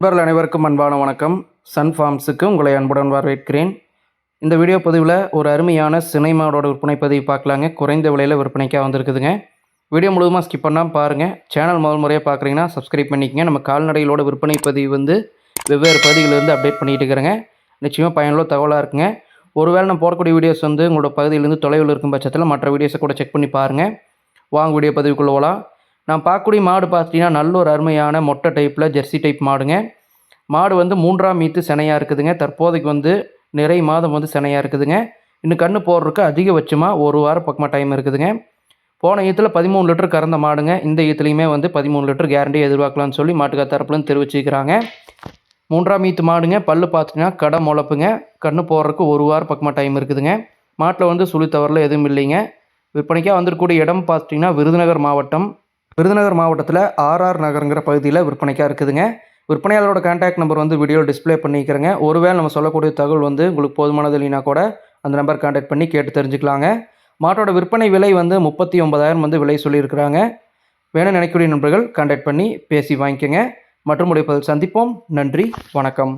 நண்பர்கள் அனைவருக்கும் அன்பான வணக்கம். சன் ஃபார்ம்ஸுக்கு உங்களை அன்புடன் வரவேற்கிறேன். இந்த வீடியோ பதிவில் ஒரு அருமையான சினைமாவோட விற்பனை பதிவு பார்க்கலாங்க. குறைந்த விலையில் விற்பனைக்காக வந்திருக்குதுங்க. வீடியோ முழுவதுமாக ஸ்கிப் பண்ணாமல் பாருங்கள் சேனல் முதல் முறையாக பார்க்குறீங்கன்னா சப்ஸ்கிரைப் பண்ணிக்கங்க. நம்ம கால்நடைகளோட விற்பனை பதிவு வந்து வெவ்வேறு பகுதிகளிலிருந்து அப்டேட் பண்ணிகிட்டு இருக்கிறேங்க. நிச்சயமாக பயனுள்ள தகவலாக இருக்குங்க. ஒருவேளை நம்ம போடக்கூடிய வீடியோஸ் வந்து உங்களோட பகுதியிலேருந்து தொலைவில் இருக்கும் பட்சத்தில் மற்ற வீடியோஸை கூட செக் பண்ணி பாருங்கள் வாங்க வீடியோ பதிவுக்குள்ள போகலாம் நான் பார்க்கக்கூடிய மாடு பார்த்தீங்கன்னா நல்ல ஒரு அருமையான மொட்டை டைப்பில் ஜெர்சி டைப் மாடுங்க. மாடு வந்து மூன்றாம் மீத்து சினையாக இருக்குதுங்க. தற்போதைக்கு வந்து நிறை மாதம் வந்து சினையாக இருக்குதுங்க. இன்னும் கன்று போடுறதுக்கு அதிகபட்சமாக ஒரு வாரம் பக்கமாக டைம் இருக்குதுங்க. போன ஈத்தில் பதிமூணு லிட்டர் கறந்த மாடுங்க. இந்த ஈத்துலேயுமே வந்து பதிமூணு லிட்டர் கேரண்டி எதிர்பார்க்கலாம்னு சொல்லி மாட்டுக்கார தரப்புலன்னு தெரிவிச்சுக்கிறாங்க மூன்றாம் மீத்து மாடுங்க. பல்லு பார்த்தீங்கன்னா கடை முளப்புங்க. கன்று போடுறதுக்கு ஒரு வாரம் பக்கமாக டைம் இருக்குதுங்க. மாட்டில் வந்து சுழி எதுவும் இல்லைங்க. விற்பனைக்காக வந்திருக்கக்கூடிய இடம் பார்த்தீங்கன்னா விருதுநகர் மாவட்டம் விருதுநகர் மாவட்டத்தில் ஆர்ஆர் நகருங்கிற பகுதியில் விற்பனைக்காக இருக்குதுங்க. விற்பனையாளரோட கான்டாக்ட் நம்பர் வந்து வீடியோ டிஸ்ப்ளே பண்ணிக்கிறேங்க. ஒருவேளை நம்ம சொல்லக்கூடிய தகவல் வந்து உங்களுக்கு போதுமானது இல்லைனா கூட அந்த நம்பர் கான்டாக்ட் பண்ணி கேட்டு தெரிஞ்சுக்கலாங்க. மாட்டோட விற்பனை விலை வந்து முப்பத்தி ஒன்பதாயிரம் வந்து விலை சொல்லியிருக்கிறாங்க. வேணும் நினைக்கக்கூடிய நண்பர்கள் கான்டாக்ட் பண்ணி பேசி வாங்கிக்கோங்க. மற்றும் உடைய சந்திப்போம். நன்றி. வணக்கம்.